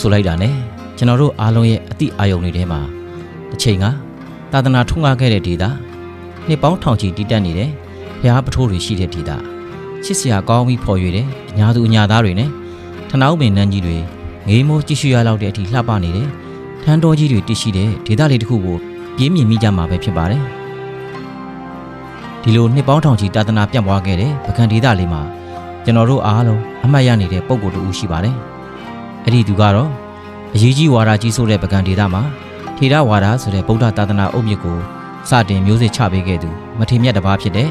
ဆိုလိုက်တာနဲ့ကျွန်တော်တို့အားလုံးရဲ့အတိအာယုံတွေထဲမှာတစ်ချိန်ကသာသနာထွန်းကားခဲ့တဲ့ဒေတာနှစ်ပေါင်းထောင်ချီတည်တတ်နေတဲ့ဘုရားပထိုးတွေရှိတဲ့ဒေတာချစ်စရာကောင်းပြီးဖော်ရွေတဲ့အညာသူအညာသားတွေနဲ့ထဏောင်းပင်နန်းကြီးတွေငေးမိုးကြည့်ရှုရလောက်တဲ့အထိလှပနေတဲ့ထန်းတော်ကြီးတွေတည်ရှိတဲ့ဒေတာလေးတစ်ခုကိုပြင်းမြင်မိကြမှာပဲဖြစ်ပါတယ်ဒီလိုနှစ်ပေါင်းထောင်ချီတာသနာပြန့်ပွားခဲ့တဲ့ပကံဒေတာလေးမှာကျွန်တော်တို့အားလုံးအမှတ်ရနေတဲ့ပုံကိုယ်တူရှိပါတယ် အဲ့ဒီသူကတော့အရေးကြီးဝါဒကြီးဆိုတဲ့ပကံဒေတာမှာထေရဝါဒဆိုတဲ့ဗုဒ္ဓသာသနာအုတ်မြစ်ကိုစတင်မျိုးစစ်ချပေးခဲ့သူမထေမြတ်တစ်ပါးဖြစ်တဲ့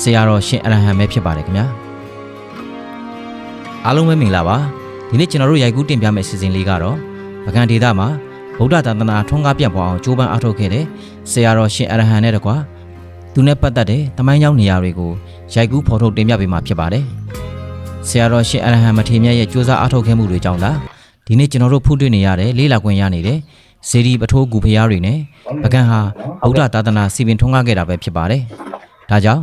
ဆရာတော်ရှင်အရဟံပဲဖြစ်ပါတယ်ခင်ဗျာအားလုံးပဲမင်္ဂလာပါဒီနေ့ကျွန်တော်တို့ရိုက်ကူးတင်ပြမယ့်အစီအစဉ်လေးကတော့ပကံဒေတာမှာဗုဒ္ဓသာသနာထွန်းကားပြန့်ပွားအောင်ကြိုးပမ်းအားထုတ်ခဲ့တဲ့ဆရာတော်ရှင်အရဟံနဲ့တကွာသူနဲ့ပတ်သက်တဲ့တမိုင်းကြောင်းနေရာတွေကိုရိုက်ကူးဖော်ထုတ်တင်ပြပေးမှာဖြစ်ပါတယ် ဆရာတော်ရှင်အရဟံမထေမြတ်ရဲ့ကြိုးစားအားထုတ်ခဲ့မှုတွေကြောင့်လားဒီနေ့ကျွန်တော်တို့ဖူးတွေ့နေရတယ်လေးလာခွင့်ရနေတဲ့ဇေဒီပထိုးကူဖျားတွေနဲ့ပကံဟာဗုဒ္ဓသာသနာစီပင်ထွန်းကားခဲ့တာပဲဖြစ်ပါတယ်။ဒါကြောင့်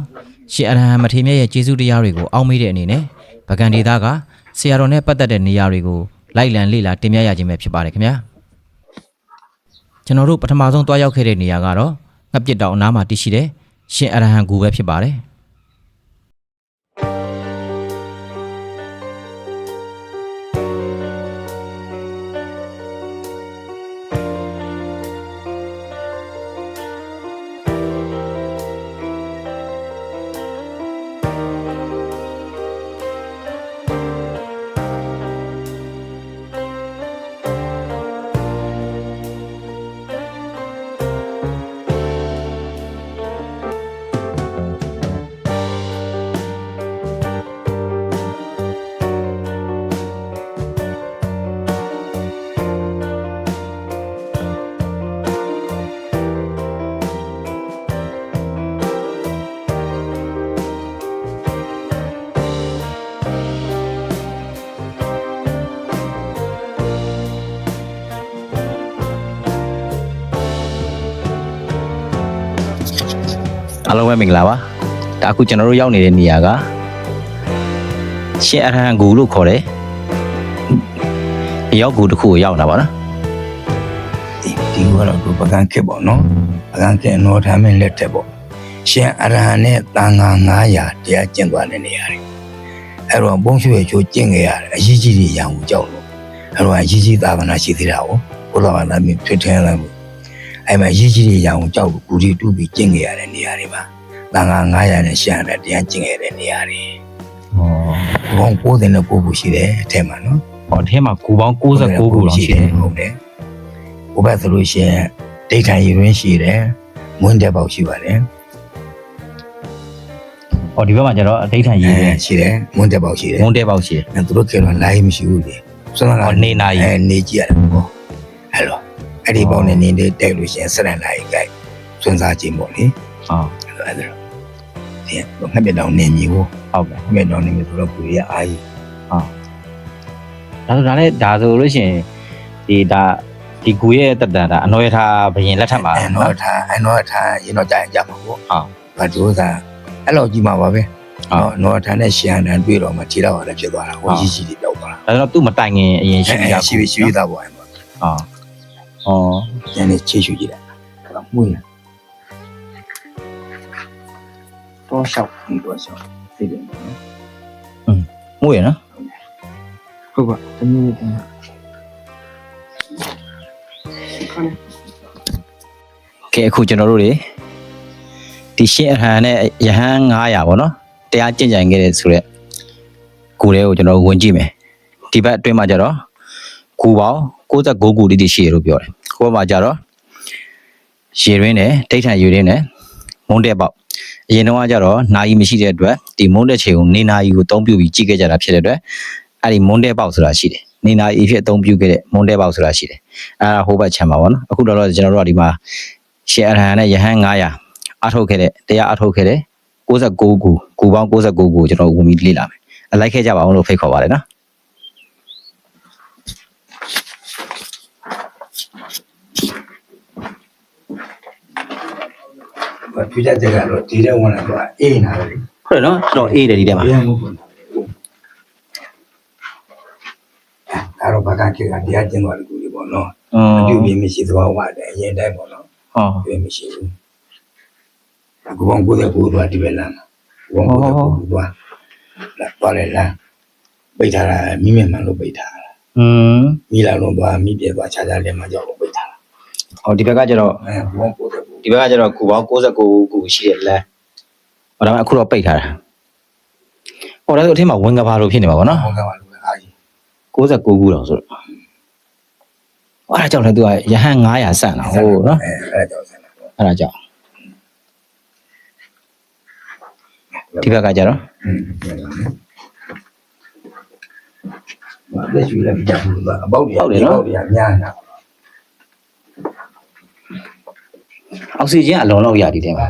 ရှင်အရဟံမထေမြတ်ရဲ့ကျေးဇူးတရားတွေကိုအောက်မေ့တဲ့အနေနဲ့ပကံဒေသကဆရာတော်နဲ့ပတ်သက်တဲ့နေရာတွေကိုလိုက်လံလေ့လာတင်ပြရခြင်းပဲဖြစ်ပါတယ်ခင်ဗျာ။ကျွန်တော်တို့ပထမဆုံးတွားရောက်ခဲ့တဲ့နေရာကတော့ငှက်ပြစ်တောင်အနားမှာတည်ရှိတဲ့ရှင်အရဟံကူပဲဖြစ်ပါတယ်။ မင်္ဂလာပါဒါအခုကျွန်တော်တို့ရောက်နေတဲ့နေရာကရှင်အရဟံဂူလို့ခေါ်တယ်အရောက်ဂူတစ်ခုကိုရောက်တာပါနော်ဒီဒီကတော့သူပကံခက်ပေါ့နော်ပကံခက်နော်ထားမင်းလက်ထက်ပေါ့ရှင်အရဟံနဲ့တန်ဃာ900တရားကျင့်သွားတဲ့နေရာတွေအဲ့တော့ဘုံရွှေချိုးကျင့်ခဲ့ရတယ်အရေးကြီးတွေရံကိုကြောက်လို့အဲ့တော့အရေးကြီးသာသနာရှိသေးတာကိုဘုရားဘာသာမြင်ဖြစ်ထင်းလာမှုအဲ့မှာအရေးကြီးတွေရံကိုကြောက်လို့ဂူရီတူပြီးကျင့်ခဲ့ရတဲ့နေရာတွေပါ တန်ဃာ900နဲ့ရှင်ရတယ်တရားကျင့်ခဲ့တဲ့နေရာတွေဟောဘုံပိုးတဲ့ကိုကိုရှိတယ်အထက်မှာနော်ဟောအထဲမှာဂူပေါင်း69ဂူလောက်ရှိတယ်ဟုတ်တယ်ဘုဘဆိုလို့ရှိရင်ဒိဋ္ဌာရည်ရင်းရှိတယ်မွန်းတဲ့ပေါက်ရှိပါတယ်ဟောဒီဘက်မှာကျတော့အဋိဌာန်ရေးတယ်ရှိတယ်မွန်းတဲ့ပေါက်ရှိတယ်မုန်းတဲပေါက်ရှိတယ်အဲသူတို့ကတော့လိုင်းမရှိဘူးလေစွမ်းဟောကနေနာရီအဲနေကြည့်ရတယ်ပေါ့အဲ့လိုအဲ့ဒီပေါက်နဲ့နေနေတိုက်လို့ရှိရင်စရန်လိုက်ကြိုက်စွမ်းစားခြင်းပေါ့လေဟောအဲ့လို အဲ့လိုဒီငှက်ပြတောင်နေမြည်ကိုဟုတ်ကဲ့ငှက်တောင်နေမြည်ဆိုတော့ပူရအားကြီးဒါဆိုဒါလည်းဒါဆိုလို့ရှိရင်ဒီဒါဒီဂူရဲ့တက်တန်ဒါအနော်ရထားဘယင်လက်ထက်မှာအဲ့တော့ထားအဲ့တော့ထားရင်တော့ကြာရင်ကြာမှာပေါ့ဟုတ်ဘာတို့သာအဲ့လိုကြီးမှာပါပဲဟုတ်နော်နော်ထားနဲ့ရှန်တန်တွေ့တော့မှခြေတော့လည်းဖြစ်သွားတာဟိုကြီးကြီးတွေပြောက်သွားတာဒါဆိုတော့သူ့မတိုင်ခင်အရင်ရှိပြီးသားရှိပြီရှိပြီသားပေါ့အဲ့မှာဟောဟောညနေချေရှူကြည့်လိုက်အဲ့တော့မှုရ တော့ရှောက်ပြီးတော့ရှောက်သိတယ်နော်မှုရနော်ဟုတ်ပါတမျိုးတည်းကဲအခုကျွန်တော်တို့တွေဒီရှင်အဟံနဲ့ယဟန်900ပေါ့နော်တရားကျင့်ကြံခဲ့တဲ့ဆိုရက်ကိုယ်လေးကိုကျွန်တော်တို့ဝင်ကြည့်မယ်ဒီဘက်အတွင်းမှာကျတော့ကိုပေါင်း69ခုတိတိရှိရလို့ပြောတယ်ကိုဘက်မှာကျတော့ရေရင်းနဲ့ဒိဋ္ဌံရေရင်းနဲ့မုန်းတဲ့ပေါက် အရင်တော့ကကျတော့နာယီမရှိတဲ့အတွက်ဒီမုန်းတဲ့ချိန်ကိုနေနာယီကိုအသုံးပြုပြီးကြည့်ခဲ့ကြတာဖြစ်တဲ့အတွက်အဲ့ဒီမုန်းတဲ့ပေါက်ဆိုတာရှိတယ်နေနာယီဖြစ်အသုံးပြုခဲ့တဲ့မုန်းတဲ့ပေါက်ဆိုတာရှိတယ်အဲ့ဒါဟိုဘက်ခြံမှာပေါ့နော်အခုတော့ကျွန်တော်တို့ကဒီမှာရှေအရဟံနဲ့ယဟန်900အထုတ်ခဲ့တဲ့တရားအထုတ်ခဲ့တဲ့69ခုခုပေါင်း69ခုကျွန်တော်ဝင်ပြီးလေ့လာမယ်အလိုက်ခဲ့ကြပါအောင်လို့ဖိတ်ခေါ်ပါတယ်နော် ထူးခြားချက်ကတော့ဒီတဲ့ဝင်လာတော့အေးနာတယ်ဟုတ်တယ်နော်ကျွန်တော်အေးတယ်ဒီထဲမှာအေးမှုပေါ့အဲ့တော့ဘာကခေကတရားကျင့်သွားတဲ့ကူကြီးပေါ့နော်အပြုပြင်မရှိသဘောဝတယ်အရင်တိုင်းပေါ့နော်ဟုတ်ပြင်မရှိဘူးအခုဘောင်ကိုယ်ကကိုယ်သွားဒီပဲလမ်းဘောင်ကိုယ်ကကိုယ်သွားလာပါလေလားပိတ်ထားတာမိမြမှန်လို့ပိတ်ထားတာอืมမိလာလုံးသွားမိပြေသွားခြားခြားလည်းမကြောက်ဘူးပိတ်ထားတာဟောဒီဘက်ကကျတော့အဲဘောင်ကိုယ်က ဒီဘက်ကကျတော့ကူပေါင်း69ကူရှိတဲ့လမ်းဟောဒါမှအခုတော့ပိတ်ထားတာဟောဒါဆိုအထက်မှာဝင်ကဘာလို့ဖြစ်နေမှာပေါ့နော်ဘောင်းကပါလို့အားကြီး69ကူတော့ဆိုတော့ဟောအဲ့ဒါကြောင့်လည်းသူကရဟန်း900ဆန့်တာဟုတ်နော်အဲအဲ့ဒါကြောင့်ဆန္ဒပေါ့အဲ့ဒါကြောင့်ဒီဘက်ကကျတော့อืมဘာလဲရှိလဲပြဘူးလားအပေါက်တွေအပေါက်တွေများနေ အောက်ဆီဂျင်အလုံးလောက်ရဒီထဲမှာ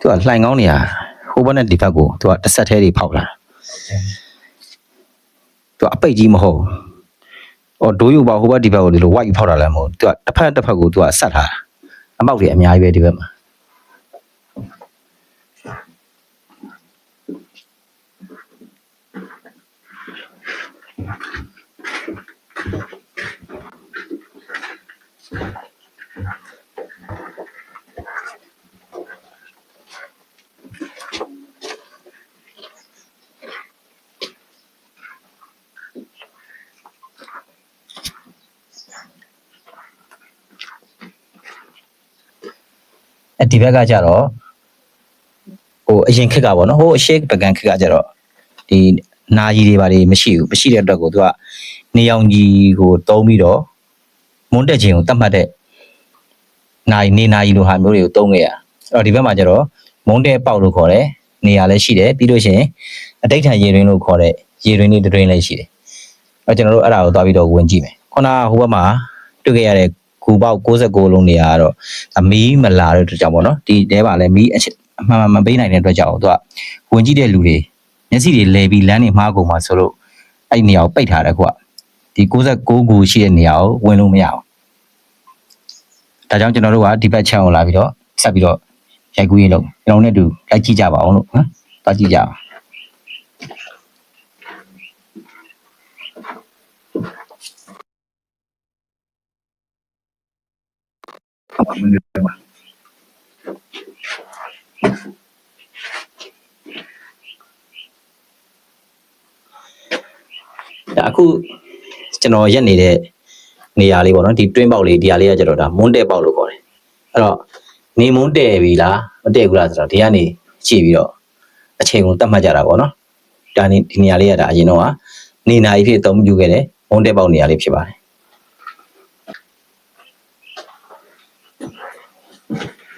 သူကလှိုင်ကောင်းနေရ ဟိုဘက်နဲ့ဒီဘက်ကိုသူကတစ်ဆက်သေးတွေဖောက်လာသူကအပိတ်ကြီးမဟုတ်ဟောဒိုးယူပါဟိုဘက်ဒီဘက်ကိုဒီလို white ဖောက်တာလည်းမဟုတ်သူကတစ်ဖက်တစ်ဖက်ကိုသူကဆက်ထားတာအမောက်တွေအများကြီးပဲဒီဘက်မှာ ဒီဘက်ကကြတော့ဟိုအရင်ခက်ကပေါ့နော်ဟိုအရှိပကံခက်ကကြတော့ဒီနာကြီးတွေပါတွေမရှိဘူးမရှိတဲ့အတွက်ကိုသူကနေရောင်ကြီးကိုတုံးပြီးတော့မွန်းတက်ခြင်းကိုတတ်မှတ်တဲ့နိုင်နေနိုင်လိုဟာမျိုးတွေကိုတုံးခဲ့ရအဲ့တော့ဒီဘက်မှာကျတော့မွန်းတက်ပေါက်လို့ခေါ်တယ်နေရာလည်းရှိတယ်ပြီးလို့ရှိရင်အတိတ်ထန်ရေရင်းလို့ခေါ်တဲ့ရေရင်းလေးတစ်ရင်းလည်းရှိတယ်အဲ့တော့ကျွန်တော်တို့အဲ့ဒါကိုသွားပြီးတော့ဝင်ကြည့်မယ်ခုနကဟိုဘက်မှာတွေ့ခဲ့ရတဲ့ ဂူပေါက်69လုံးနေရာကတော့ဒါမီးမလာတဲ့အတွက်ကြောင့်ပေါ့နော်ဒီတဲပါလဲမီးအချက်အမှန်မှန်မပေးနိုင်တဲ့အတွက်ကြောင့်သူကဝင်ကြည့်တဲ့လူတွေမျက်စိတွေလဲပြီးလမ်းတွေမှားကုန်မှာဆိုလို့အဲ့ဒီနေရာကိုပိတ်ထားတယ်ခုကဒီ69ဂူရှိတဲ့နေရာကိုဝင်လို့မရအောင်ဒါကြောင့်ကျွန်တော်တို့ကဒီဘက်ချမ်းကိုလာပြီးတော့ဆက်ပြီးတော့ရိုက်ကူးရေးလုပ်ကျွန်တော်တို့နဲ့အတူလိုက်ကြည့်ကြပါအောင်လို့နော်သွားကြည့်ကြအောင် အမှန်တကယ်ပါဒါအခုကျွန်တော်ရက်နေတဲ့နေရာလေးပေါ့နော်ဒီတွင်းပေါက်လေးဒီဟာလေးကကျတော့ဒါမွန်းတဲပေါက်လို့ခေါ်တယ်အဲ့တော့နေမွန်းတဲပြီလားမတဲဘူးလားဆိုတော့ဒီကနေကြည့်ပြီးတော့အချိန်ကိုတတ်မှတ်ကြတာပေါ့နော်ဒါနေဒီနေရာလေးကဒါအရင်တော့ကနေနာကြီးဖြစ်အသုံးပြုခဲ့တယ်မွန်းတဲပေါက်နေရာလေးဖြစ်ပါတယ်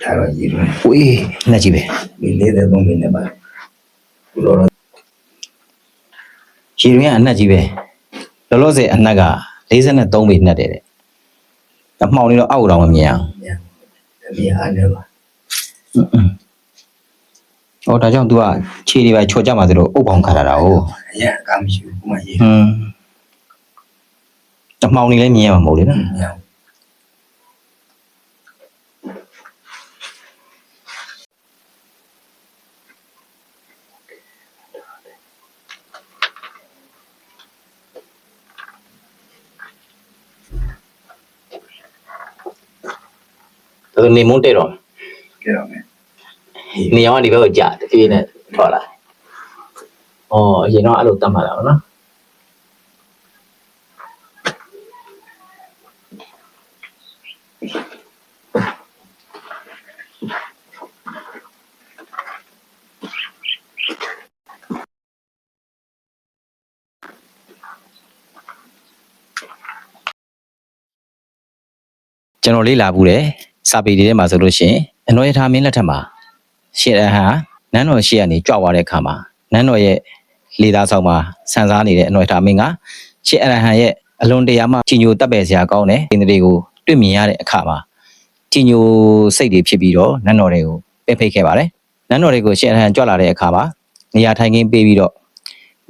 ဒါတော့ရည်ရွယ်ဝေးနှက်ကြည့်ပဲဒီလေးတဲ့သုံးမိနစ်ပါဘလို့တော့ရေရင်းကအနှက်ကြီးပဲလောလောဆယ်အနှက်က53ပေနှက်တယ်တဲ့အမှောင်လေးတော့အောက်တော့မမြင်အောင်ဒီအားနေပါဟောဒါကြောင့် तू ကခြေတွေပဲချော်ကြမှာသလိုအုပ်ပေါင်းခါရတာဟုတ်အရင်ကမရှိဘူးခုမှရေးဟွန်းအမှောင်နေလည်းမြင်ရမှာမဟုတ်လေနော် ဒါဆိုနေမုန်းတဲ့တော့ကြတော့မယ်နေရောင်ကဒီဘက်ကိုကြာတပြေးနဲ့ထွက်လာ။အော်အရင်တော့အဲ့လိုတတ်မှတ်တာပေါ့နော်ကျွန်တော်လေးလာဘူးတယ် စာပေတွေထဲမှာဆိုလို့ရှိရင်အနော်ရထားမင်းလက်ထက်မှာရှေ့ရဟန်နန်းတော်ရှေ့ကနေကြွသွားတဲ့အခါမှာနန်းတော်ရဲ့လေသားဆောင်မှာဆန်စားနေတဲ့အနော်ရထားမင်းကရှေ့အရဟန်ရဲ့အလွန်တရာမှချီညိုတပ်ပယ်စရာကောင်းတဲ့အင်းတွေကိုတွေ့မြင်ရတဲ့အခါမှာဒီကြီးညိုစိတ်တွေဖြစ်ပြီးတော့နန်းတော်တွေကိုပယ်ဖိတ်ခဲ့ပါတယ်နန်းတော်တွေကိုရှေ့ရဟန်ကြွလာတဲ့အခါမှာနေရာထိုင်ခင်းပေးပြီးတော့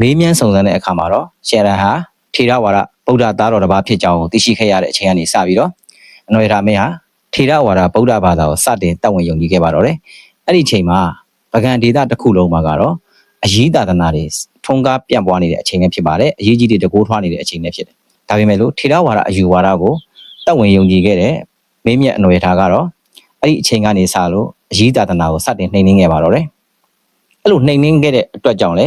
မေးမြန်းစုံစမ်းတဲ့အခါမှာတော့ရှေ့ရဟန်ဟာထေရဝါဒဗုဒ္ဓသားတော်တစ်ပါးဖြစ်ကြောင်းကိုသိရှိခဲ့ရတဲ့အချိန်ကနေစပြီးတော့အနွေရာမင်းဟာ ထေရဝါဒဗုဒ္ဓဘာသာကိုစတင်တက်ဝင်ယုံကြည်ခဲ့ပါတော့တယ်အဲ့ဒီအချိန်မှာပကံဒေသတစ်ခုလုံးမှာကတော့အရေးသာသနာတွေထုံကားပြန့်ပွားနေတဲ့အချိန်နဲ့ဖြစ်ပါတယ်အရေးကြီးတွေတကိုးထွားနေတဲ့အချိန်နဲ့ဖြစ်တယ်ဒါပေမဲ့လို့ထေရဝါဒအယူဝါဒကိုတက်ဝင်ယုံကြည်ခဲ့တဲ့မင်းမြတ်အနွေထားကတော့အဲ့ဒီအချိန်ကနေစလို့အရေးသာသနာကိုစတင်နှိမ်နင်းခဲ့ပါတော့တယ်အဲ့လိုနှိမ်နင်းခဲ့တဲ့အတွက်ကြောင့်လေ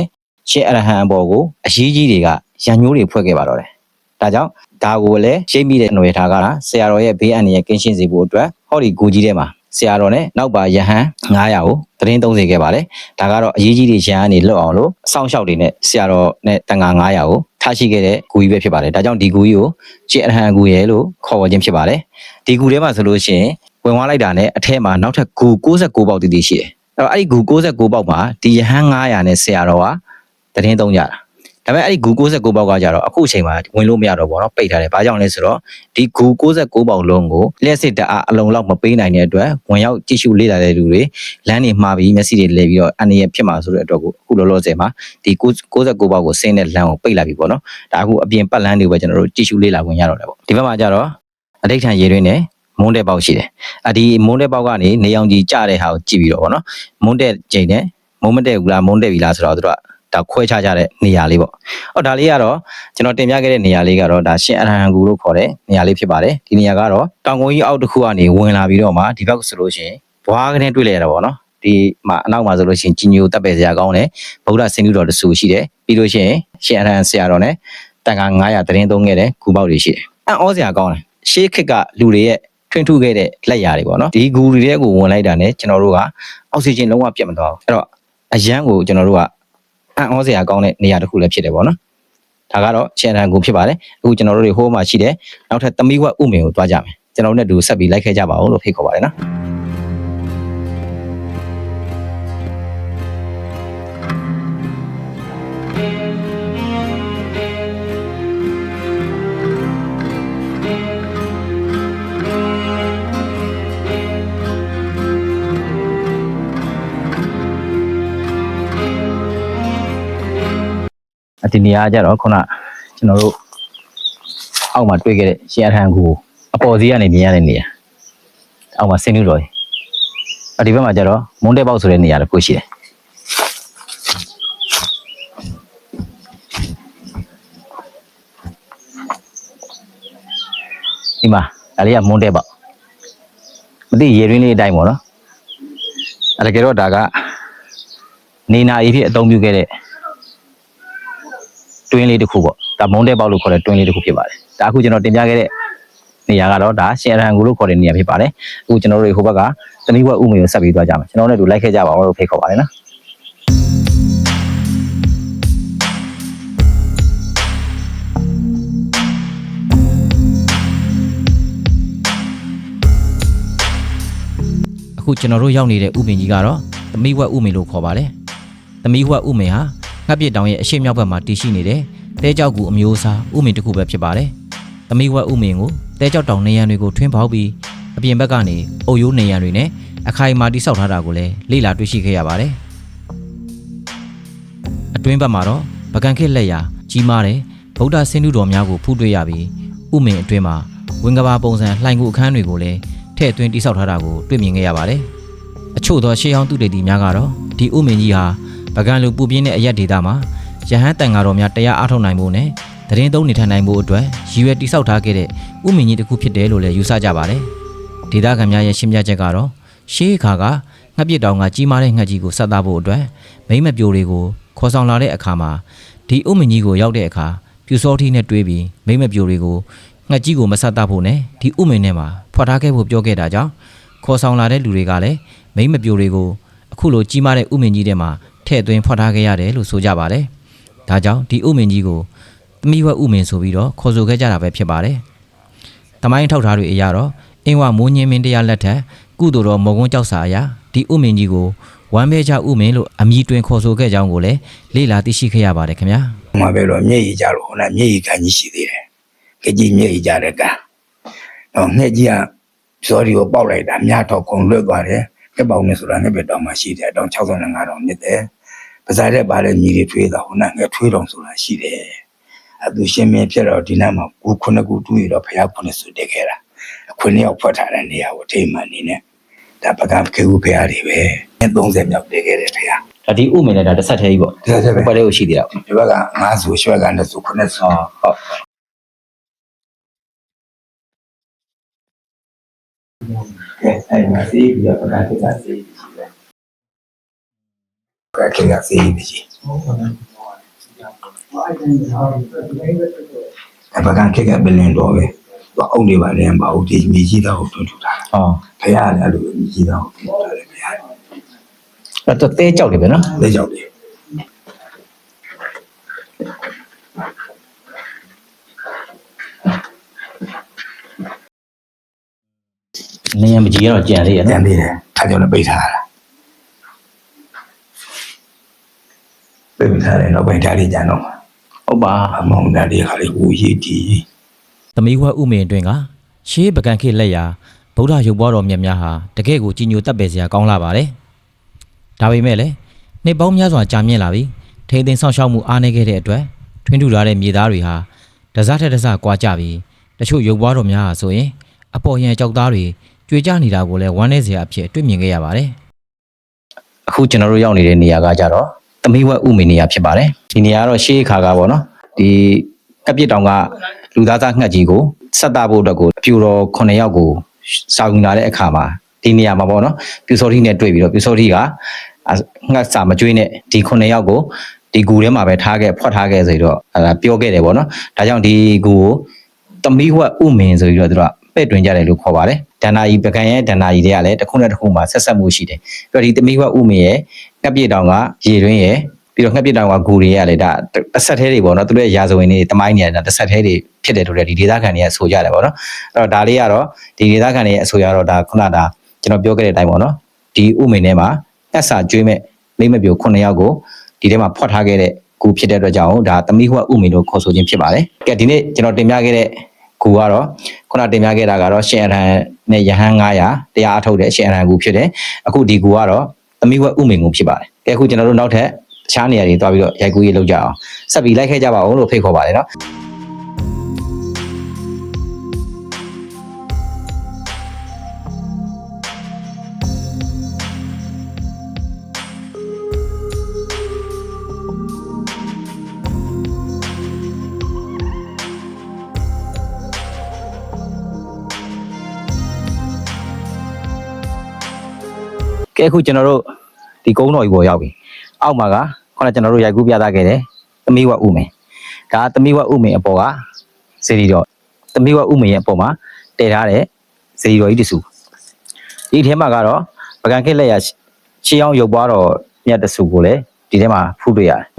ရှင်အရဟံအဘော်ကိုအရေးကြီးတွေကရန်ညိုးတွေဖွဲ့ခဲ့ပါတော့တယ် ဒါကြောင့်ဒါကိုလည်းရှိမိတဲ့အနွေထားကလားဆရာတော်ရဲ့ဘေးအန္တရာယ်ကင်းရှင်းစေဖို့အတွက်ဟောဒီဂူကြီးထဲမှာဆရာတော်နဲ့နောက်ပါယဟန်900ကိုသတင်းသုံးစေခဲ့ပါတယ်ဒါကတော့အရေးကြီးတွေရန်ကနေလွတ်အောင်လို့စောင့်ရှောက်တွေနဲ့ဆရာတော်နဲ့တန်ခါ900ကိုထားရှိခဲ့တဲ့ဂူကြီးပဲဖြစ်ပါတယ်ဒါကြောင့်ဒီဂူကြီးကိုရှင်အရဟံဂူရဲ့လို့ခေါ်ဝေါ်ခြင်းဖြစ်ပါတယ်ဒီဂူထဲမှာဆိုလို့ရှိရင်ဝင်သွားလိုက်တာနဲ့အထက်မှာနောက်ထပ်ဂူ69ပေါက်တည်တည်ရှိတယ်အဲ့တော့အဲ့ဒီဂူ69ပေါက်မှာဒီယဟန်900နဲ့ဆရာတော်ကသတင်းသုံးကြတာ ဒါပေမဲ့အဲ့ဒီဂူ69ပေါက်ကကြတော့အခုအချိန်မှာဝင်လို့မရတော့ဘောနော်ပိတ်ထားတယ်ဘာကြောင့်လဲဆိုတော့ဒီဂူ69ပေါက်လုံးကိုလျှက်စစ်တအားအလုံးလောက်မပေးနိုင်တဲ့အတွက်ဝင်ရောက်ကြည့်ရှုလေ့လာတဲ့လူတွေလမ်းတွေမှားပြီးမျက်စိတွေလဲပြီးတော့အနေရဖြစ်မှာဆိုတဲ့အတွက်ကိုအခုလောလောဆယ်မှာဒီ69ပေါက်ကိုဆင်းတဲ့လမ်းကိုပိတ်လိုက်ပြီပေါ့နော်ဒါအခုအပြင်ပတ်လမ်းတွေပဲကျွန်တော်တို့ကြည့်ရှုလေ့လာဝင်ရတော့တယ်ပေါ့ဒီဘက်မှာကြတော့အဋိဋ္ဌံရေတွင်းနဲ့မုန်းတဲ့ပေါက်ရှိတယ်အဒီမုန်းတဲ့ပေါက်ကနေနေအောင်ကြီးကြတဲ့ဟာကိုကြည့်ပြီးတော့ပေါ့နော်မုန်းတဲ့ချိန်နဲ့မုန်းမတဲ့ဘူးလားမုန်းတဲ့ပြီလားဆိုတော့တို့က ဒါခွဲခြားကြတဲ့နေရာလေးပေါ့။အော်ဒါလေးကတော့ကျွန်တော်တင်ပြခဲ့တဲ့နေရာလေးကတော့ဒါရှင်အရဟံဂူလို့ခေါ်တဲ့နေရာလေးဖြစ်ပါတယ်။ဒီနေရာကတော့တောင်ကုန်းကြီးအောက်တစ်ခုကနေဝင်လာပြီးတော့မှဒီဘက်ဆိုလို့ရှိရင်ဘွားကနေတွေ့လိုက်ရတာပေါ့နော်။ဒီမှာအနောက်မှာဆိုလို့ရှိရင်ကြီးညိုတပ်ပယ်စရာကောင်းတယ်။ဗုဒ္ဓဆင်းတုတော်တဆူရှိတယ်။ပြီးလို့ရှိရင်ရှင်အရဟံဆရာတော်နဲ့တန်ခါ900တရင်သုံးခဲ့တဲ့ဂူပေါက်တွေရှိတယ်။အံ့ဩစရာကောင်းတယ်။ရှေးခေတ်ကလူတွေရဲ့ထွင်ထုခဲ့တဲ့လက်ရာတွေပေါ့နော်ဒီဂူတွေကိုဝင်လိုက်တာ ਨੇ ကျွန်တော်တို့ကအောက်ဆီဂျင်လုံးဝပြတ်မသွားဘူးအဲ့တော့အရန်ကိုကျွန်တော်တို့က အံ့ဩစရာကောင်းတဲ့နေရာတစ်ခုလည်းဖြစ်တယ်ပေါ့နော်ဒါကတော့ချန်တန်ဂူဖြစ်ပါတယ်အခုကျွန်တော်တို့တွေဟိုးမှာရှိတယ်နောက်ထပ်သမီးဝက်ဥမင်ကိုတွားကြမယ်ကျွန်တော်တို့နဲ့တူဆက်ပြီးလိုက်ခဲ့ကြပါဦးလို့ဖိတ်ခေါ်ပါတယ်နော် ဒီနေရာကကြတော့ခုနကျွန်တော်တို့အောက်မှာတွေ့ခဲ့တဲ့ရှင်အထံကူအပေါ်စီးကနေမြင်ရတဲ့နေရာအောက်မှာဆင်းနူးတော်ကြီးအဒီဘက်မှာကျတော့မွန်းတဲပေါက်ဆိုတဲ့နေရာတစ်ခုရှိတယ်ဒီမှာဒါလေးကမွန်းတဲပေါက်မသိရေရင်းလေးအတိုင်းပေါ့နော်အဲတကယ်တော့ဒါကနေနာကြီးဖြစ်အသုံးပြုခဲ့တဲ့ တွင်းလေးတစ်ခုပေါ့ဒါမုံတဲပေါက်လို့ခေါ်တဲ့တွင်းလေးတစ်ခုဖြစ်ပါတယ်ဒါအခုကျွန်တော်တင်ပြခဲ့တဲ့နေရာကတော့ဒါရှင်ရဟန်ကူလို့ခေါ်တဲ့နေရာဖြစ်ပါတယ်အခုကျွန်တော်တို့တွေဟိုဘက်ကသမီးဘက်ဥမေကိုဆက်ပြီးသွားကြမယ်ကျွန်တော်တို့လည်းလိုက်ခဲ့ကြပါဦးလို့ဖိတ်ခေါ်ပါတယ်နော်အခုကျွန်တော်တို့ရောက်နေတဲ့ဥပင်ကြီးကတော့သမီးဝက်ဥမေလို့ခေါ်ပါတယ်သမီးဝက်ဥမေဟာ ငှက်ပစ်တောင်ရဲ့အရှိမြောက်ဘက်မှာတည်ရှိနေတဲ့တဲကြောက်ကူအမျိုးအစားဥမင်တစ်ခုပဲဖြစ်ပါတယ်။သမီးဝက်ဥမင်ကိုတဲကြောက်တောင်နေရန်တွေကိုထွင်းပေါက်ပြီးအပြင်ဘက်ကနေအုပ်ရိုးနေရန်တွေနဲ့အခိုင်အမာတိဆောက်ထားတာကိုလည်းလေ့လာတွေ့ရှိခဲ့ရပါတယ်။အတွင်းဘက်မှာတော့ပကံခစ်လက်ရာကြီးမားတဲ့ဗုဒ္ဓဆင်းတုတော်များကိုဖူးတွေ့ရပြီးဥမင်အတွင်းမှာဝင်ကဘာပုံစံလှိုင်ကူအခန်းတွေကိုလည်းထည့်သွင်းတိဆောက်ထားတာကိုတွေ့မြင်ခဲ့ရပါတယ်။အချို့သောရှေးဟောင်းသူတေတီများကတော့ဒီဥမင်ကြီးဟာ ပကံလူပူပြင်းတဲ့အရက်ဒေတာမှာရဟန်းတန်ဃာတော်များတရားအားထုတ်နိုင်ဖို့နဲ့တရင်သုံးနေထိုင်နိုင်ဖို့အတွက်ရည်ရွယ်တိဆောက်ထားခဲ့တဲ့ဥမင်ကြီးတစ်ခုဖြစ်တယ်လို့လည်းယူဆကြပါတယ်။ဒေတာခံများရဲ့ရှင်းပြချက်ကတော့ရှေးအခါကငှက်ပစ်တောင်ကကြီးမားတဲ့ငှက်ကြီးကိုဆက်သားဖို့အတွက်မိမ့်မပြိုတွေကိုခေါ်ဆောင်လာတဲ့အခါမှာဒီဥမင်ကြီးကိုရောက်တဲ့အခါပြူစောထီးနဲ့တွေးပြီးမိမ့်မပြိုတွေကိုငှက်ကြီးကိုမဆက်သားဖို့နဲ့ဒီဥမင်ထဲမှာဖွက်ထားခဲ့ဖို့ပြောခဲ့တာကြောင့်ခေါ်ဆောင်လာတဲ့လူတွေကလည်းမိမ့်မပြိုတွေကိုအခုလိုကြီးမားတဲ့ဥမင်ကြီးထဲမှာ ထည့်သွင်းဖွက်ထားခဲ့ရတယ်လို့ဆိုကြပါတယ်။ဒါကြောင့်ဒီဥမင်ကြီးကိုသမီးဝက်ဥမင်ဆိုပြီးတော့ခေါ်ဆိုခဲ့ကြတာပဲဖြစ်ပါတယ်။တမိုင်းထောက်ထားတွေအရတော့အင်းဝမိုးညင်းမင်းတရားလက်ထက်ကုသိုလ်တော်မော်ကွန်းကြောက်စာအရာဒီဥမင်ကြီးကိုဝမ်းမဲချဥမင်လို့အမည်တွင်ခေါ်ဆိုခဲ့ကြောင်းကိုလည်းလေ့လာသိရှိခဲ့ရပါတယ်ခင်ဗျာ။ဟိုမှာပဲတော့မျက်ရည်ကြတော့ဟိုကမျက်ရည်ကန်ကြီးရှိသေးတယ်။ကြကြီးမျက်ရည်ကြတဲ့ကန်။တော့ငှက်ကြီးကစော်ဒီကိုပေါက်လိုက်တာမြတ်တော့ကုန်လွတ်သွားတယ်ငှက်ပေါက်နဲ့ဆိုတာငှက်ပဲတောင်မှရှိတယ်တောင်65တောင်မြစ်တယ် ပါဇာတဲ့ပါတဲ့ညီတွေထွေးတာဟိုနာငှက်ထွေးတောင်ဆိုတာရှိတယ်အဲသူရှင်မင်းဖြစ်တော့ဒီနားမှာကိုခုနှစ်ခုတူးရတော့ဖျားခုနှစ်စုတက်ခဲ့တာခုနှစ်ယောက်ဖွက်ထားတဲ့နေရာကိုထိမှန်နေနဲ့ဒါပကံခေဦးဖျားတွေပဲ30မြောက်တက်ခဲ့တယ်ဖျားဒါဒီဥမင်နဲ့ဒါတစ်ဆက်သေးကြီးပေါ့ဒါဆိုပဲဘယ်လေးကိုရှိသေးတာပေါ့ဒီဘက်က9စုရွှဲကန်တဲ့စုခုနှစ်စုဟုတ်ဟုတ်ကဲအဲ့မှာစီးပြီးတော့ပကံခေကစီးရှိတ ယ်ပကံခေကစီးပြီးရှိအပကံခေကဘယ်လင်းတော့ပဲသူအုပ်နေပါလေမဟုတ်ဒီမြေကြီးတော့ထွန်းထူတာဟောဖះလည်းအဲ့လိုမြေကြီးတော့ထွန်းထူတာလေဖះအဲ့တော့တဲကြောက်တယ်ပဲနော်လက်ကြောက်တယ်နေရမကြီးတော့ကြံသေးရတနော်န်သေးတယ်ထားကြောင့်လည်းပိတ်ထားတာ ပိတ်ထားတယ်တော့ပိတ်ထားလေးကြံတော့မှာဟုတ်ပါအမောင်သားလေးခါလေးဟိုရေးတီးသမီးဝဲဥမင်အတွင်းကရှေးပကံခေလက်ရာဗုဒ္ဓရုပ်ပွားတော်မြတ်များဟာတကယ့်ကိုကြီးညိုတက်ပယ်စရာကောင်းလာပါတယ်ဒါပေမဲ့လည်းနှစ်ပေါင်းများစွာကြာမြင့်လာပြီးထိန်သိမ်းဆောင်ရှောက်မှုအားနည်းခဲ့တဲ့အတွက်ထွင်းထူထားတဲ့မြေသားတွေဟာတစားထက်တစားကွာကြပြီးတချို့ရုပ်ပွားတော်များဟာဆိုရင်အပေါ်ရန်ကြောက်သားတွေကြွေကြနေတာကိုလည်းဝမ်းနည်းစရာအဖြစ်တွေ့မြင်ခဲ့ရပါတယ်အခုကျွန်တော်တို့ရောက်နေတဲ့နေရာကကြတော့ သမီးဝဲဥမင်နေရာဖြစ်ပါတယ်ဒီနေရာကတော့ရှေးခါကပေါ့နော်ဒီကပ်ပြစ်တောင်ကလူသားသားငှက်ကြီးကိုဆက်တာဖို့အတွက်ကိုအပြူတော်9ယောက်ကိုစောင်းလာတဲ့အခါမှာဒီနေရာမှာပေါ့နော်ပြူစောတိနဲ့တွေ့ပြီးတော့ပြူစောတိကအာငှက်စာမကျွေးနဲ့ဒီ9ယောက်ကိုဒီဂူထဲမှာပဲထားခဲ့ဖွက်ထားခဲ့ဆိုပြီးတော့အဲဒါပြောခဲ့တယ်ပေါ့နော်ဒါကြောင့်ဒီဂူကိုသမီးဝက်ဥမင်ဆိုပြီးတော့သူတို့ကပဲ့တွင်ကြတယ်လို့ခေါ်ပါတယ် ဒန္နာကြီးပကံရဲ့ဒန္နာကြီးတွေကလည်းတစ်ခုနဲ့တစ်ခုမှာဆက်ဆက်မှုရှိတယ်ပြီးတော့ဒီသမီးဝက်ဥမင်ရဲ့ငှက်ပြစ်တောင်ကရေတွင်းရဲ့ပြီးတော့ငှက်ပြစ်တောင်ကဂူတွေကလည်းဒါတစ်ဆက်သေးတွေပေါ့နော်သူတို့ရဲ့ရာဇဝင်တွေတမိုင်းတွေကတစ်ဆက်သေးတွေဖြစ်တယ်လို့လည်းဒီဒေသခံတွေကဆိုကြတယ်ပေါ့နော်အဲ့တော့ဒါလေးကတော့ဒီဒေသခံတွေရဲ့အဆိုရတော့ဒါခုနကဒါကျွန်တော်ပြောခဲ့တဲ့အတိုင်းပေါ့နော်ဒီဥမင်ထဲမှာအဆာကျွေးမဲ့မိမ့်မပြို9ယောက်ကိုဒီထဲမှာဖွက်ထားခဲ့တဲ့ဂူဖြစ်တဲ့အတွက်ကြောင့်ဒါသမီးဝက်ဥမင်လို့ခေါ်ဆိုခြင်းဖြစ်ပါတယ်ကဲဒီနေ့ကျွန်တော်တင်ပြခဲ့တဲ့ ဂူကတော့ခုနတင်ပြခဲ့တာကတော့ရှင်အရဟံနဲ့ယဟန်900တရားအထုတ်တဲ့ရှင်အရဟံဂူဖြစ်တယ်အခုဒီဂူကတော့သမီးဝက်ဥမင်ဂူဖြစ်ပါတယ်ကဲအခုကျွန်တော်တို့နောက်ထပ်တခြားနေရာတွေတွားပြီးတော့ရိုက်ကူးရေးလုပ်ကြအောင်ဆက်ပြီးလိုက်ခဲ့ကြပါဦးလို့ဖိတ်ခေါ်ပါတယ်နော် အခုကျွန်တော်တို့ဒီကုန်းတော်ကြီးပေါ်ရောက်ပြီအောက်မှာကခုနကကျွန်တော်တို့ရိုက်ကူးပြသခဲ့တယ်သမီးဝဥမင်ဒါသမီးဝဥမင်အပေါ်ကစေရီတော်သမီးဝဥမင်ရဲ့အပေါ်မှာတည်ထားတဲ့စေရီတော်ကြီးတစုဒီထဲမှာကတော့ပကံခက်လက်ရရှေးအောင်ရုပ်ပွားတော်မြတ်တစုကိုလည်းဒီထဲမှာဖူးတွေ့ရတယ်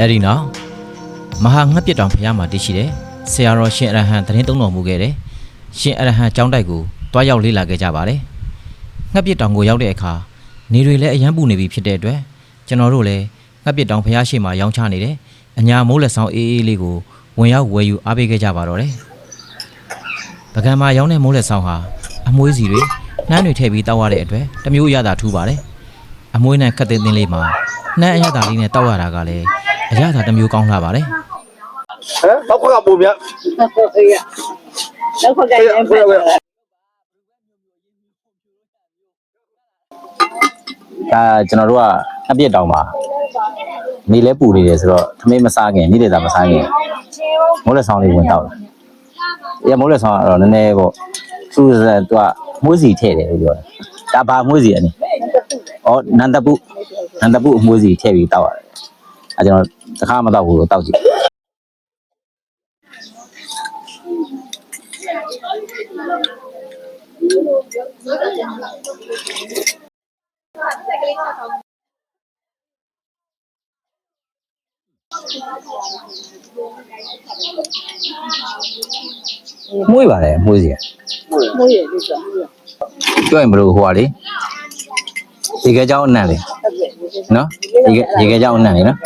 အဲ့ဒီနောက်မဟာငှက်ပြစ်တောင်ဖျားမှာတည်ရှိတယ်ဆရာတော်ရှင်အရဟံသတင်းသုံးတော်မူခဲ့တယ်ရှင်အရဟံကျောင်းတိုက်ကိုတွားရောက်လေ့လာခဲ့ကြပါတယ်ငှက်ပြစ်တောင်ကိုရောက်တဲ့အခါနေတွေလည်းအရန်ပူနေပြီဖြစ်တဲ့အတွက်ကျွန်တော်တို့လည်းငှက်ပြစ်တောင်ဖျားရှိမှာရောင်းချနေတယ်အညာမိုးလက်ဆောင်အေးအေးလေးကိုဝင်ရောက်ဝယ်ယူအားပေးခဲ့ကြပါတော့တယ်ပကံမှာရောင်းတဲ့မိုးလက်ဆောင်ဟာအမွှေးစီတွေနှမ်းတွေထည့်ပြီးတောက်ရတဲ့အတွက်တစ်မျိုးရတာထူးပါတယ်အမွှေးနဲ့ခက်သိန်းသိန်းလေးမှာနှမ်းအရသာလေးနဲ့တောက်ရတာကလည်း အရသာတစ်မျိုးကောင်းလာပါတယ်ဟမ်တော့ခွက်ကပုံမြတ်ဟုတ်ကဲ့နောက်ခက်ကြရင်ဖက်တယ်ဒါကျွန်တော်တို့ကအပြစ်တောင်ပါနေလဲပူနေတယ်ဆိုတော့သမင်းမစားခင်နေ့တည်းသာမစားခင်မိုးလက်ဆောင်လေးဝင်တောက်လာ။အေးမိုးလက်ဆောင်ကတော့နည်းနည်းပေါ့သူကသူကမွေးစီထည့်တယ်လို့ပြောတယ်။ဒါဘာမွေးစီအနေ။ဩနန္ဒပုနန္ဒပုအမွေးစီထည့်ပြီးတောက်ရတယ်။ အဲကျွန်တော်တစ်ခါမတော့ဘူးတောက်ကြည့်မွေးပါတယ်မွေးစီရမွေးရလို့ဆိုပြောရင်ဘယ်လိုဟိုဟာလေဒီကကြောင်အနံ့လေ နော်ရေခဲကြောင်နံ့နေနော်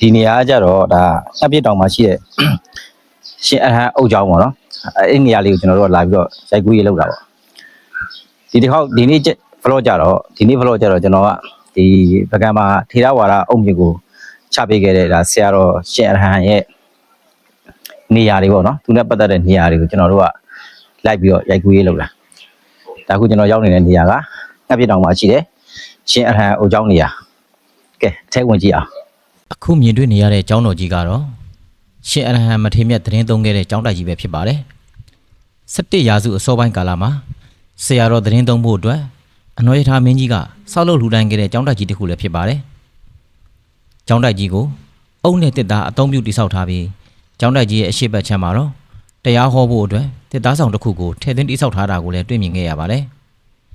ဒီနေရာကကြတော့ဒါအပြစ်တောင်မှာရှိတဲ့ ရှင်အဟံအုတ်ကြောင်းပေါ့နော်အဲ့နေရာလေးကိုကျွန်တော်တို့ကလာပြီးတော့ရိုက်ကူးရေးလောက်တာပေါ့ဒီတစ်ခေါက်ဒီနေ့ဖလော့ကြတော့ဒီနေ့ဖလော့ကြတော့ကျွန်တော်ကဒီပကံမှာထေရဝါဒအုံမြင့်ကိုချပေးခဲ့တဲ့ဒါဆရာတော်ရှင်အဟံရဲ့နေရာတွေပေါ့နော်သူနဲ့ပတ်သက်တဲ့နေရာတွေကိုကျွန်တော်တို့ကလိုက်ပြီးတော့ရိုက်ကူးရေးလောက်တာဒါခုကျွန်တော်ရောက်နေတဲ့နေရာကငှက်ပြတောင်မှာရှိတယ်ရှင်အဟံအုတ်ကြောင်းနေရာကဲထဲဝင်ကြည့်အောင်အခုမြင်တွေ့နေရတဲ့အကြောင်းတော်ကြီးကတော့ ရှင်အရဟံမထေမြတ်သတင်းသုံးခဲ့တဲ့ကျောင်းတိုက်ကြီးပဲဖြစ်ပါတယ်။17ရာစုအစောပိုင်းကာလမှာဆရာတော်သတင်းသုံးဖို့အတွက်အနောယထာမင်းကြီးကဆောက်လုပ်လှူဒန်းခဲ့တဲ့ကျောင်းတိုက်ကြီးတစ်ခုလည်းဖြစ်ပါတယ်။ကျောင်းတိုက်ကြီးကိုအုံနဲ့တစ်သားအသုံးပြုတိစောက်ထားပြီးကျောင်းတိုက်ကြီးရဲ့အရှိတ်ဘက်ခြမ်းမှာတော့တရားဟောဖို့အတွက်တစ်သားဆောင်တစ်ခုကိုထည့်သွင်းတိစောက်ထားတာကိုလည်းတွေ့မြင်ခဲ့ရပါတယ်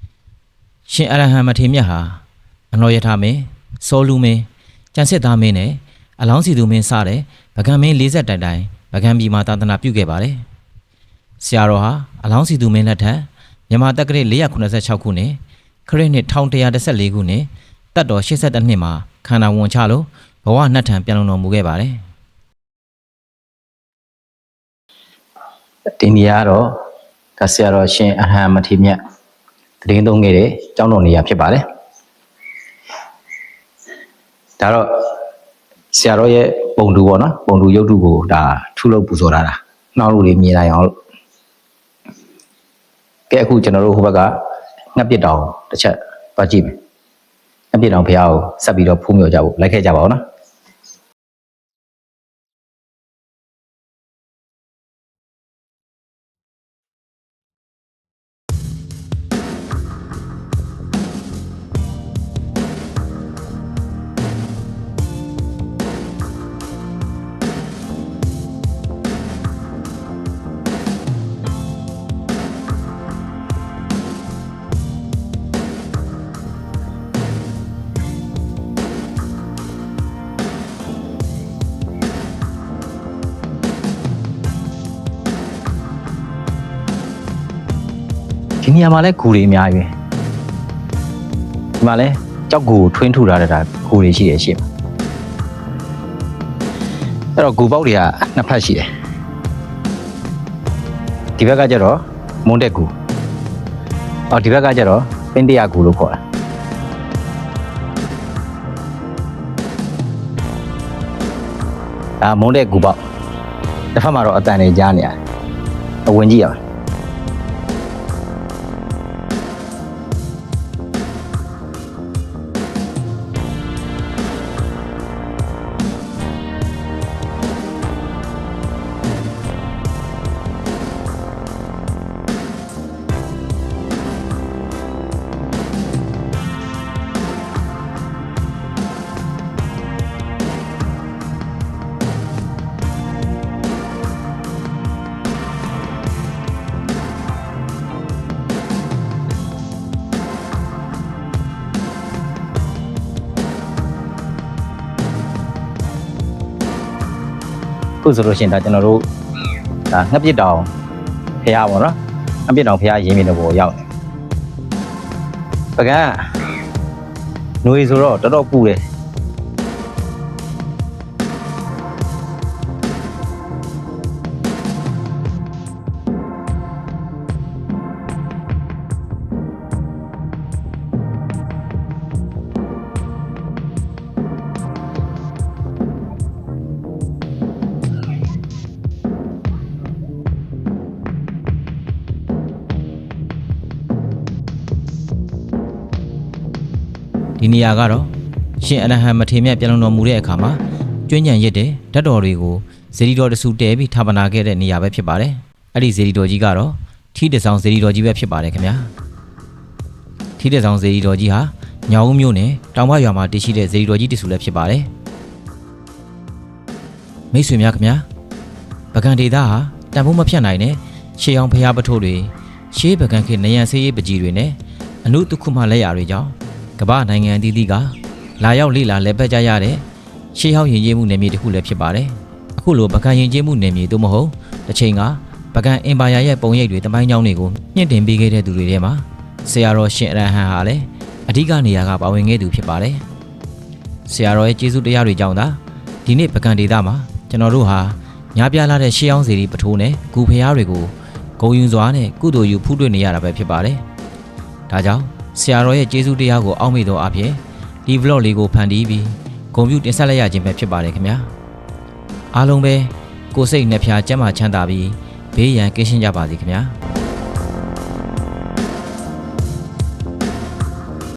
။ရှင်အရဟံမထေမြတ်ဟာအနောယထာမင်းစောလူမင်းကျန်စစ်သားမင်းနဲ့အလောင်းစီသူမင်းစတဲ့ ဗကံမင်း40တိုင်တိုင်ဗကံပြည်မှာသာသနာပြုခဲ့ပါတယ်။ဆရာတော်ဟာအလောင်းစီသူမင်းလက်ထက်မြန်မာတက္ကရာ486ခုနှစ်ခရစ်နှစ်1114ခုနှစ်တက်တော်82နှစ်မှာခန္ဓာဝန်ချလို့ဘဝနှစ်ထံပြန်လုံတော်မူခဲ့ပါတယ်ဒီနေရာကတော့ဒါဆရာတော်ရှင်အဟံမထေမြတ်တည်င်းသုံးခဲ့တဲ့ကျောင်းတော်နေရာဖြစ်ပါတယ်ဒါတော့ဆရာတော်ရဲ့ ပုံတူပေါ့နော်ပုံတူရုပ်တုကိုဒါထုလုပ်ပူဇော်ထားတာနှောက်လူတွေမြင်နိုင်အောင်လို့ကဲအခုကျွန်တော်တို့ဟိုဘက်ကငှက်ပစ်တောင်တစ်ချက်သွားကြည့်မယ်ငှက်ပစ်တောင်ဘုရားကိုဆက်ပြီးတော့ဖူးမြော်ကြဖို့လိုက်ခဲ့ကြပါဦးနော် နေရာမှာလဲဂူတွေအများကြီးပဲဒီမှာလဲကြောက်ဂူကိုထွင်းထူထားတဲ့ဒါဂူတွေရှိတယ်ရှိမှာအဲ့တော့ဂူပေါက်တွေကနှစ်ဖက်ရှိတယ်ဒီဘက်ကကျတော့မွန်းတက်ဂူအော်ဒီဘက်ကကျတော့ပင်းတရဂူလို့ခေါ်တာဒါမွန်းတက်ဂူပေါက်တစ်ဖက်မှာတော့အတန်တွေကြားနေရတယ်အဝင်ကြည့်ရအောင် ခုဆိုလို့ရှိရင်ဒါကျွန်တော်တို့ဒါငှက်ပစ်တောင်ဖះပေါ့နော်ငှက်ပစ်တောင်ဖះရင်းမြစ်တော့ပေါ်ရောက်နေပကံຫນွေဆိုတော့တော်တော်ပူတယ် ဒီနေရာကတော့ရှင်အရဟံမထေမြတ်ပြန်လုံတော်မူတဲ့အခါမှာကျွင်းညံရစ်တဲ့ဓာတ်တော်တွေကိုဇေဒီတော်တဆူတဲပြီးဌာပနာခဲ့တဲ့နေရာပဲဖြစ်ပါတယ်အဲ့ဒီဇေဒီတော်ကြီးကတော့ထထီးတဆောင်စေတီတော်ကြီးပဲဖြစ်ပါတယ်ခင်ဗျာထီးတဆောင်စေတီတော်ကြီးဟာညောင်ဦးမြို့နယ်တောင်မရွာမှာတည်ရှိတဲ့စေတီတော်ကြီးတည်ဆူလည်းဖြစ်ပါတယ်မိတ်ဆွေများခင်ဗျာပကံဒေတာဟာတန်ဖိုးမဖြတ်နိုင်တဲ့ရှေးအောင်ဖျားပထိုးတွေရှေးပကံခေတ်နယံဆေးရေးပကြီးတွေနဲ့အနုတခုမှလက်ရာတွေကြောင့် ကမ္ဘာနိုင်ငံအသီးသီးကလာရောက်လေ့လာလဲပတ်ကြရတဲ့ရှေးဟောင်းယဉ်ကျေးမှုနယ်မြေတစ်ခုလည်းဖြစ်ပါတယ်အခုလိုပကံယဉ်ကျေးမှုနယ်မြေသို့မဟုတ်တစ်ချိန်ကပကံအင်ပါယာရဲ့ပုံရိပ်တွေတမိုင်းကြောင်းတွေကိုမြင့်တင်ပေးခဲ့တဲ့သူတွေထဲမှာဆရာတော်ရှင်အရဟံဟာလည်းအဓိကနေရာကပါဝင်ခဲ့သူဖြစ်ပါတယ်။ဆရာတော်ရဲ့ကျေးဇူးတရားတွေကြောင့်သာဒီနေ့ပကံဒေသမှာကျွန်တော်တို့ဟာညားပြားလာတဲ့ရှေးအောင်စီရီပထိုးနဲ့ဂူဖျားတွေကိုဂုံယူစွာနဲ့ကုသိုလ်ယူဖူးတွေ့နေရတာပဲဖြစ်ပါတယ်။ဒါကြောင့် ဆရာတော်ရဲ့ကျေးဇူးတရားကိုအောက်မေ့သောအဖြစ်ဒီ vlog လေးကိုဖန်တီးပြီးဂုံပြူတင်ဆက်လိုက်ရခြင်းပဲဖြစ်ပါတယ်ခင်ဗျာ။အားလုံးပဲကိုယ်စိတ်နှဖျားစမ်းမချမ်းသာပြီးဘေးရန်ကင်းရှင်းကြပါစေခင်ဗျာ။